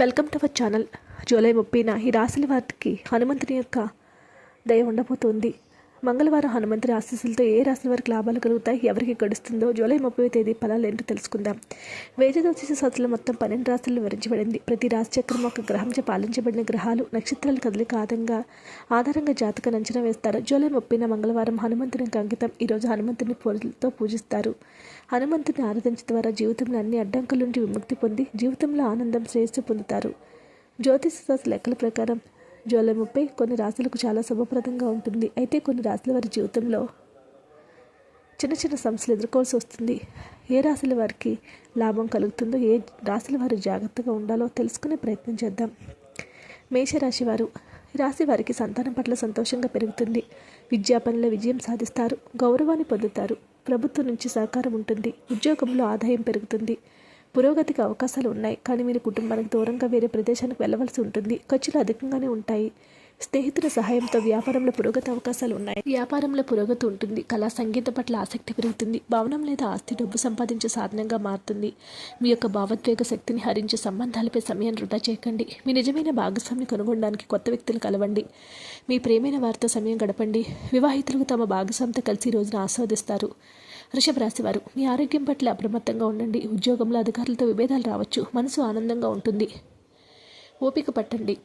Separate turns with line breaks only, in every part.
Welcome to our channel. July ముప్పైన ఈ రాశుల వారికి హనుమంతుని యొక్క దయ ఉండబోతోంది. మంగళవారం హనుమంతుని ఆశీస్సులతో ఏ రాశుల వారికి లాభాలు కలుగుతాయి ఎవరికి గడుస్తుందో జూలై ముప్పై తేదీ ఫలాలు ఏంటో తెలుసుకుందాం. వేదదోషి సతులు మొత్తం పన్నెండు రాశులు వివరించబడింది. ప్రతి రాశి చక్రం ఒక గ్రహంచే పాలించబడిన గ్రహాలు నక్షత్రాల కదలిక ఆధంగా ఆధారంగా జాతక అంచనా వేస్తారు. జూలై ముప్పైన మంగళవారం హనుమంతునికి అంకితం. ఈరోజు హనుమంతుని పూలతో పూజిస్తారు. హనుమంతుని ఆరాధించడం ద్వారా జీవితంలో అన్ని అడ్డంకుల నుండి విముక్తి పొంది జీవితంలో ఆనందం శ్రేయస్సు పొందుతారు. జ్యోతిష శాస్త్ర లెక్కల ప్రకారం జూలై ముప్పై కొన్ని రాశులకు చాలా శుభప్రదంగా ఉంటుంది. అయితే కొన్ని రాశుల వారి జీవితంలో చిన్న చిన్న సమస్యలు ఎదుర్కోవాల్సి వస్తుంది. ఏ రాశుల వారికి లాభం కలుగుతుందో ఏ రాశుల వారు జాగ్రత్తగా ఉండాలో తెలుసుకునే ప్రయత్నం చేద్దాం. మేషరాశి వారు రాశి వారికి సంతానం పట్ల సంతోషంగా పెరుగుతుంది. విద్యాపనిలో విజయం సాధిస్తారు. గౌరవాన్ని పొందుతారు. ప్రభుత్వం నుంచి సహకారం ఉంటుంది. ఉద్యోగంలో ఆదాయం పెరుగుతుంది. పురోగతికి అవకాశాలు ఉన్నాయి. కానీ మీరు కుటుంబానికి దూరంగా వేరే ప్రదేశానికి వెళ్ళవలసి ఉంటుంది. ఖర్చులు అధికంగానే ఉంటాయి. స్నేహితుల సహాయంతో వ్యాపారంలో పురోగతి అవకాశాలు ఉన్నాయి. వ్యాపారంలో పురోగతి ఉంటుంది. కళా సంగీత పట్ల ఆసక్తి పెరుగుతుంది. భవనం లేదా ఆస్తి డబ్బు సంపాదించే సాధనంగా మారుతుంది. మీ యొక్క భావోద్వేగ శక్తిని హరించే సంబంధాలపై సమయం వృధా చేయకండి. మీ నిజమైన భాగస్వామిని కనుగొనడానికి కొత్త వ్యక్తులు కలవండి. మీ ప్రేమైన వారితో సమయం గడపండి. వివాహితులకు తమ భాగస్వామితో కలిసి ఈ రోజున ఆస్వాదిస్తారు. వృషభ రాశివారు మీ ఆరోగ్యం పట్ల అప్రమత్తంగా ఉండండి. ఉద్యోగంలో అధికారులతో విభేదాలు రావచ్చు. మనసు ఆనందంగా ఉంటుంది. ఓపిక పట్టండి.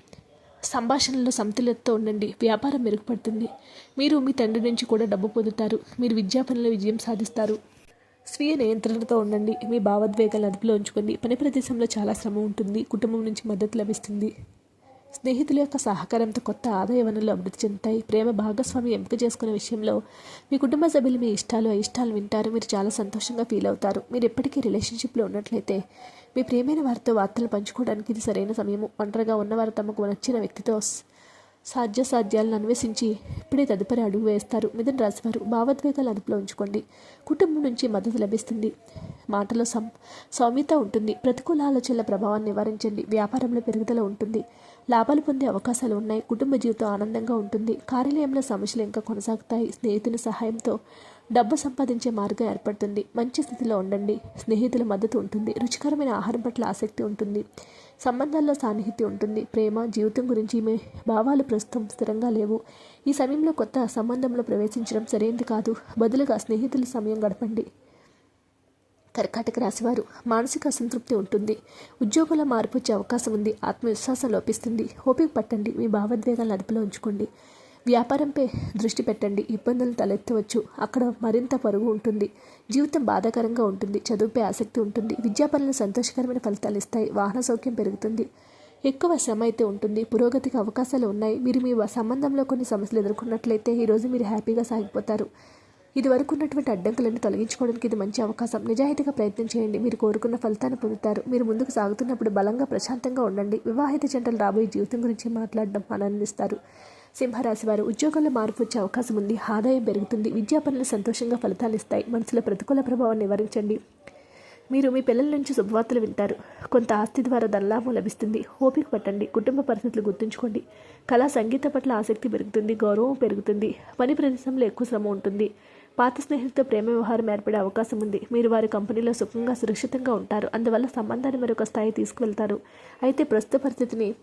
సంభాషణలో సమతుల్యతతో ఉండండి. వ్యాపారం మెరుగుపడుతుంది. మీరు మీ తండ్రి నుంచి కూడా డబ్బు పొందుతారు. మీరు విద్యా విజయం సాధిస్తారు. స్వీయ నియంత్రణతో ఉండండి. మీ భావోద్వేగాలను అదుపులో ఉంచుకోండి. పని ప్రదేశంలో చాలా శ్రమ ఉంటుంది. కుటుంబం నుంచి మద్దతు లభిస్తుంది. స్నేహితుల యొక్క సహకారంతో కొత్త ఆదాయ వనరులు అభివృద్ధి చెందుతాయి. ప్రేమ భాగస్వామి ఎంపిక చేసుకునే విషయంలో మీ కుటుంబ సభ్యులు మీ ఇష్టాలు అయిష్టాలు వింటారు. మీరు చాలా సంతోషంగా ఫీల్ అవుతారు. మీరు ఎప్పటికీ రిలేషన్షిప్లో ఉన్నట్లయితే మీ ప్రేమైన వారితో వార్తలు పంచుకోవడానికి ఇది సరైన సమయము. ఒంటరిగా ఉన్నవారు తమకు నచ్చిన వ్యక్తితో సాధ్యాసాధ్యాలను అన్వేషించి ఇప్పుడే తదుపరి అడుగు వేస్తారు. మిథున రాశివారు భావోద్వేగాలు అదుపులో ఉంచుకోండి. కుటుంబం నుంచి మద్దతు లభిస్తుంది. మాటలో సం సౌమ్యత ఉంటుంది. ప్రతికూల ఆలోచనల ప్రభావాన్ని నివారించండి. వ్యాపారంలో పెరుగుదల ఉంటుంది. లాభాలు పొందే అవకాశాలు ఉన్నాయి. కుటుంబ జీవితం ఆనందంగా ఉంటుంది. కార్యాలయంలో సమస్యలు ఇంకా కొనసాగుతాయి. స్నేహితుల సహాయంతో డబ్బు సంపాదించే మార్గం ఏర్పడుతుంది. మంచి స్థితిలో ఉండండి. స్నేహితుల మద్దతు ఉంటుంది. రుచికరమైన ఆహారం పట్ల ఆసక్తి ఉంటుంది. సంబంధాల్లో సాన్నిహిత్యం ఉంటుంది. ప్రేమ జీవితం గురించి మీ భావాలు ప్రస్తుతం స్థిరంగా లేవు. ఈ సమయంలో కొత్త సంబంధంలో ప్రవేశించడం సరైనది కాదు. బదులుగా స్నేహితుల సమయం గడపండి. కర్కాటక రాశివారు మానసిక అసంతృప్తి ఉంటుంది. ఉద్యోగంలో మార్పు వచ్చే అవకాశం ఉంది. ఆత్మవిశ్వాసం లోపిస్తుంది. ఓపిక పట్టండి. మీ భావోద్వేగాలను అదుపులో ఉంచుకోండి. వ్యాపారంపై దృష్టి పెట్టండి. ఇబ్బందులు తలెత్తవచ్చు. అక్కడ మరింత పరుగు ఉంటుంది. జీవితం బాధాకరంగా ఉంటుంది. చదువుపై ఆసక్తి ఉంటుంది. విద్యాపనులు సంతోషకరమైన ఫలితాలు ఇస్తాయి. వాహన సౌఖ్యం పెరుగుతుంది. ఎక్కువ శ్రమ అయితే ఉంటుంది. పురోగతికి అవకాశాలు ఉన్నాయి. మీరు మీ సంబంధంలో కొన్ని సమస్యలు ఎదుర్కొన్నట్లయితే ఈరోజు మీరు హ్యాపీగా సాగిపోతారు. ఇది వరకు ఉన్నటువంటి అడ్డంకులను తొలగించుకోవడానికి ఇది మంచి అవకాశం. నిజాయితీగా ప్రయత్నం చేయండి. మీరు కోరుకున్న ఫలితాన్ని పొందుతారు. మీరు ముందుకు సాగుతున్నప్పుడు బలంగా ప్రశాంతంగా ఉండండి. వివాహిత జంటలు రాబోయే జీవితం గురించి మాట్లాడడం ఆనందిస్తారు. సింహరాశి వారు ఉద్యోగంలో మార్పు వచ్చే అవకాశం ఉంది. ఆదాయం పెరుగుతుంది. విద్యా పనులు సంతోషంగా ఫలితాలు ఇస్తాయి. మనసులో ప్రతికూల ప్రభావాన్ని నివారించండి. మీరు మీ పిల్లల నుంచి శుభవార్తలు వింటారు. కొంత ఆస్తి ద్వారా ధనలాభం లభిస్తుంది. ఓపిక పట్టండి. కుటుంబ పరిస్థితులు గుర్తుంచుకోండి. కళా సంగీత పట్ల ఆసక్తి పెరుగుతుంది. గౌరవం పెరుగుతుంది. పని ప్రదేశంలో ఎక్కువ శ్రమ ఉంటుంది. పాత స్నేహితులతో ప్రేమ వ్యవహారం ఏర్పడే అవకాశం ఉంది. మీరు వారి కంపెనీలో సుఖంగా సురక్షితంగా ఉంటారు. అందువల్ల సంబంధాన్ని మరొక స్థాయి తీసుకువెళ్తారు. అయితే ప్రస్తుత పరిస్థితిని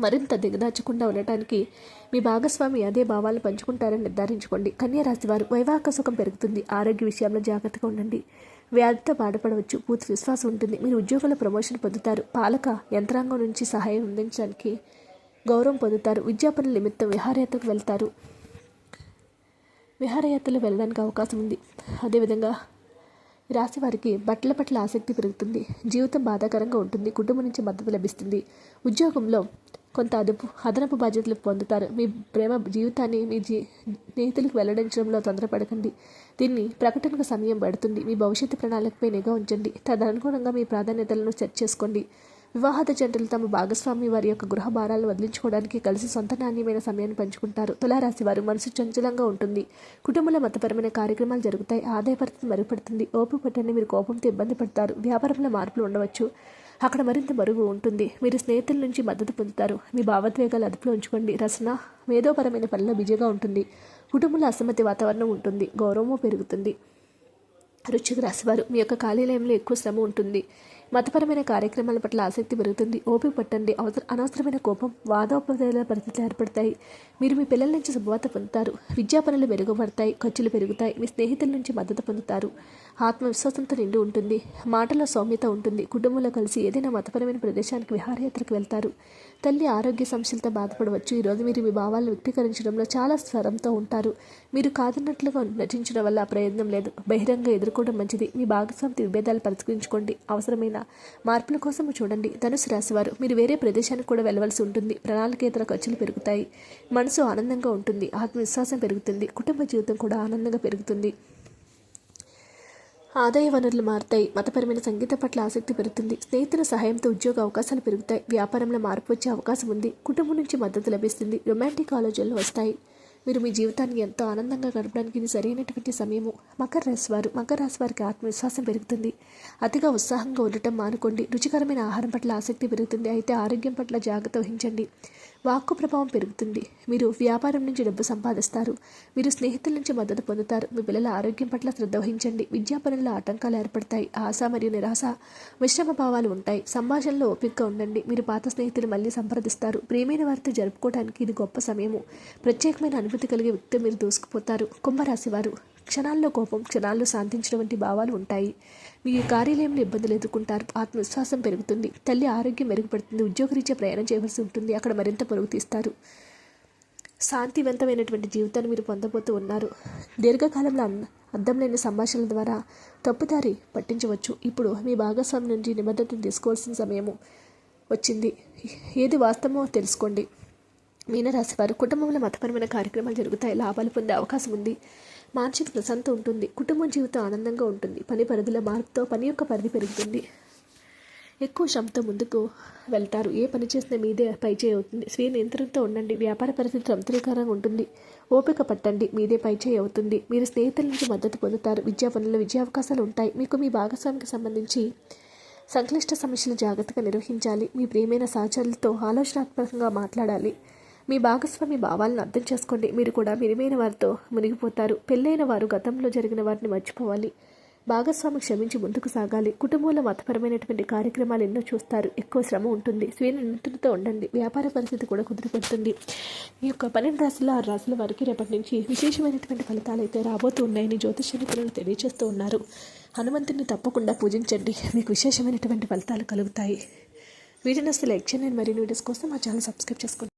మరింత దిగదాచకుండా ఉండటానికి మీ భాగస్వామి అదే భావాలను పంచుకుంటారని నిర్ధారించుకోండి. కన్యారాశి వారు వైవాహిక సుఖం పెరుగుతుంది. ఆరోగ్య విషయంలో జాగ్రత్తగా ఉండండి. వ్యాధితో బాధపడవచ్చు. పూర్తి విశ్వాసం ఉంటుంది. మీరు ఉద్యోగంలో ప్రమోషన్ పొందుతారు. పాలక యంత్రాంగం నుంచి సహాయం అందించడానికి గౌరవం పొందుతారు. విద్యా పనుల నిమిత్తం విహారయాత్రకు వెళ్తారు. విహారయాత్రలు వెళ్ళడానికి అవకాశం ఉంది. అదేవిధంగా రాశి వారికి బట్టల పట్ల ఆసక్తి పెరుగుతుంది. జీవితం బాధాకరంగా ఉంటుంది. కుటుంబం నుంచి మద్దతు లభిస్తుంది. ఉద్యోగంలో కొంత అదుపు అదనపు బాధ్యతలు పొందుతారు. మీ ప్రేమ జీవితాన్ని మీ జీ స్నేహితులకు వెల్లడించడంలో తొందరపడకండి. దీన్ని ప్రకటనకు సమయం పడుతుంది. మీ భవిష్యత్తు ప్రణాళికపై నిఘా ఉంచండి. తదనుగుణంగా మీ ప్రాధాన్యతలను సెట్ చేసుకోండి. వివాహత జంటలు తమ భాగస్వామి వారి యొక్క గృహ భారాలు వదిలించుకోవడానికి కలిసి సొంత నాణ్యమైన సమయాన్ని పంచుకుంటారు. తులారాశి వారు మనసు చంచలంగా ఉంటుంది. కుటుంబంలో మతపరమైన కార్యక్రమాలు జరుగుతాయి. ఆదాయ పరిస్థితి మెరుగుపడుతుంది. ఓపు పట్టండి మీరు కోపంతో ఇబ్బంది పడతారు. వ్యాపారంలో మార్పులు ఉండవచ్చు. అక్కడ మరింత మరుగు ఉంటుంది. మీరు స్నేహితుల నుంచి మద్దతు పొందుతారు. మీ భావోద్వేగాలు అదుపులో ఉంచుకోండి. రసన మేధోపరమైన పనిలో బిజీగా ఉంటుంది. కుటుంబంలో అసమ్మతి వాతావరణం ఉంటుంది. గౌరవము పెరుగుతుంది. వృశ్చిక రాశివారు మీ యొక్క కార్యాలయంలో ఎక్కువ శ్రమ ఉంటుంది. మతపరమైన కార్యక్రమాల పట్ల ఆసక్తి పెరుగుతుంది. ఓపిక పట్టండి. అవసర అనవసరమైన కోపం వాదోపదేల పరిస్థితులు ఏర్పడతాయి. మీరు మీ పిల్లల నుంచి శుభవార్త పొందుతారు. విద్యా పనులు మెరుగుపడతాయి. ఖర్చులు పెరుగుతాయి. మీ స్నేహితుల నుంచి మద్దతు పొందుతారు. ఆత్మవిశ్వాసంతో నిండి ఉంటుంది. మాటల సౌమ్యత ఉంటుంది. కుటుంబంలో కలిసి ఏదైనా మతపరమైన ప్రదేశానికి విహారయాత్రకు వెళ్తారు. తల్లి ఆరోగ్య సమస్యలతో బాధపడవచ్చు. ఈరోజు మీరు మీ భావాలను వ్యక్తీకరించడంలో చాలా స్వరంతో ఉంటారు. మీరు కాదన్నట్లుగా నటించడం వల్ల ప్రయోజనం లేదు. బహిరంగ ఎదుర్కోవడం మంచిది. మీ భాగస్వామి విభేదాలు పరిష్కరించుకోండి. అవసరమైన మార్పుల కోసం చూడండి. ధనుసు రాశివారు మీరు వేరే ప్రదేశానికి కూడా వెళ్ళవలసి ఉంటుంది. ప్రణాళికేతర ఖర్చులు పెరుగుతాయి. మనసు ఆనందంగా ఉంటుంది. ఆత్మవిశ్వాసం పెరుగుతుంది. కుటుంబ జీవితం కూడా ఆనందంగా పెరుగుతుంది. ఆదాయ వనరులు మారుతాయి. మతపరమైన సంగీతం పట్ల ఆసక్తి పెరుగుతుంది. స్నేహితుల సహాయంతో ఉద్యోగ అవకాశాలు పెరుగుతాయి. వ్యాపారంలో మార్పు వచ్చే అవకాశం ఉంది. కుటుంబం నుంచి మద్దతు లభిస్తుంది. రొమాంటిక్ ఆలోచనలు వస్తాయి. మీరు మీ జీవితాన్ని ఎంతో ఆనందంగా గడపడానికి ఇది సరైనటువంటి సమయము. మకర రాశి వారు మకర రాశి వారికి ఆత్మవిశ్వాసం పెరుగుతుంది. అతిగా ఉత్సాహంగా ఉండటం మానుకోండి. రుచికరమైన ఆహారం పట్ల ఆసక్తి పెరుగుతుంది. అయితే ఆరోగ్యం పట్ల జాగ్రత్త వహించండి. వాక్కు ప్రభావం పెరుగుతుంది. మీరు వ్యాపారం నుంచి డబ్బు సంపాదిస్తారు. మీరు స్నేహితుల నుంచి మద్దతు పొందుతారు. మీ పిల్లల ఆరోగ్యం పట్ల శ్రద్ధ వహించండి. విద్యా ఆటంకాలు ఏర్పడతాయి. ఆశ మరియు నిరాశ మిశ్రమ భావాలు ఉంటాయి. సంభాషణలో ఓపికగా ఉండండి. మీరు పాత స్నేహితులు మళ్ళీ సంప్రదిస్తారు. ప్రేమైన వారితో జరుపుకోవడానికి ఇది గొప్ప సమయము. ప్రత్యేకమైన అనుభూతి కలిగే వ్యక్తి మీరు దూసుకుపోతారు. కుంభరాశి వారు క్షణాల్లో కోపం క్షణాల్లో శాంతించడం వంటి భావాలు ఉంటాయి. మీ కార్యాలయంలో ఇబ్బందులు ఎదుర్కొంటారు. ఆత్మవిశ్వాసం పెరుగుతుంది. తల్లి ఆరోగ్యం మెరుగుపడుతుంది. ఉద్యోగరీత్యా ప్రయాణం చేయవలసి ఉంటుంది. అక్కడ మరింత పొరుగు తీస్తారు. శాంతివంతమైనటువంటి జీవితాన్ని మీరు పొందబోతూ ఉన్నారు. దీర్ఘకాలంలో అర్థం లేని సంభాషణల ద్వారా తప్పుదారి పట్టించవచ్చు. ఇప్పుడు మీ భాగస్వామి నుండి నిబద్ధతను తీసుకోవాల్సిన సమయము వచ్చింది. ఏది వాస్తవమో తెలుసుకోండి. మీనరాశి వారు కుటుంబంలో మతపరమైన కార్యక్రమాలు జరుగుతాయి. లాభాలు పొందే అవకాశం ఉంది. మానసిక ప్రశాంతత ఉంటుంది. కుటుంబ జీవితం ఆనందంగా ఉంటుంది. పని పరిధిలో మార్పుతో పని యొక్క పరిధి పెరుగుతుంది. ఎక్కువ శ్రమతో ముందుకు వెళ్తారు. ఏ పని చేసినా మీదే పై అవుతుంది. స్వీయ నియంత్రణతో ఉండండి. వ్యాపార పరిస్థితి సంతృప్తికరంగా ఉంటుంది. ఓపిక పట్టండి. మీదే పైచేయి అవుతుంది. మీరు స్నేహితుల నుంచి మద్దతు పొందుతారు. విద్యా పనుల్లో విద్యా అవకాశాలు ఉంటాయి. మీకు మీ భాగస్వామికి సంబంధించి సంక్లిష్ట సమస్యలు జాగ్రత్తగా నిర్వహించాలి. మీ ప్రియమైన సహచరులతో ఆలోచనాత్మకంగా మాట్లాడాలి. మీ భాగస్వామి భావాలను అర్థం చేసుకోండి. మీరు కూడా మినిమైన వారితో మునిగిపోతారు. పెళ్ళైన వారు గతంలో జరిగిన వారిని మర్చిపోవాలి. భాగస్వామి క్షమించి ముందుకు సాగాలి. కుటుంబంలో మతపరమైనటువంటి కార్యక్రమాలు ఎన్నో చూస్తారు. ఎక్కువ శ్రమ ఉంటుంది. స్వీయ నియంత్రణతో ఉండండి. వ్యాపార పరిస్థితి కూడా కుదిరిపడుతుంది. ఈ యొక్క పన్నెండు రాశుల ఆరు రాసుల వారికి రేపటి నుంచి విశేషమైనటువంటి ఫలితాలు అయితే రాబోతూ ఉన్నాయని జ్యోతిష నిపుణులు తెలియజేస్తూ ఉన్నారు. హనుమంతుని తప్పకుండా పూజించండి. మీకు విశేషమైనటువంటి ఫలితాలు కలుగుతాయి. వీడియోని అసలు లైక్ చేయండి. మరిన్ని వీడియోస్ కోసం మా ఛానల్ సబ్స్క్రైబ్ చేసుకోండి.